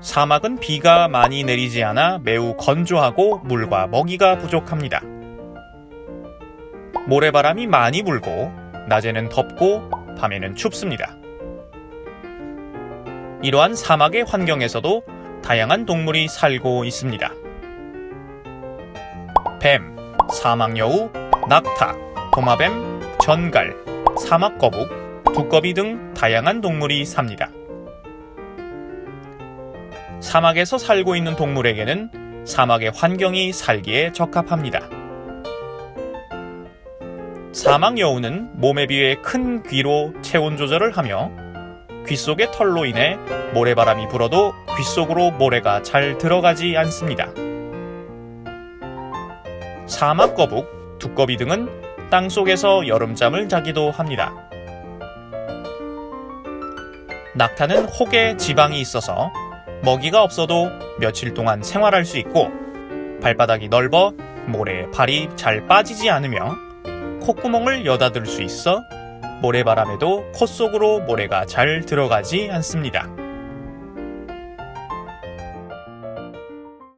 사막은 비가 많이 내리지 않아 매우 건조하고 물과 먹이가 부족합니다. 모래바람이 많이 불고 낮에는 덥고 밤에는 춥습니다. 이러한 사막의 환경에서도 다양한 동물이 살고 있습니다. 뱀, 사막여우, 낙타, 도마뱀, 전갈, 사막거북, 두꺼비 등 다양한 동물이 삽니다. 사막에서 살고 있는 동물에게는 사막의 환경이 살기에 적합합니다. 사막 여우는 몸에 비해 큰 귀로 체온 조절을 하며 귀 속의 털로 인해 모래바람이 불어도 귀 속으로 모래가 잘 들어가지 않습니다. 사막 거북, 두꺼비 등은 땅 속에서 여름잠을 자기도 합니다. 낙타는 혹에 지방이 있어서 먹이가 없어도 며칠 동안 생활할 수 있고 발바닥이 넓어 모래에 발이 잘 빠지지 않으며 콧구멍을 여닫을 수 있어 모래바람에도 코 속으로 모래가 잘 들어가지 않습니다.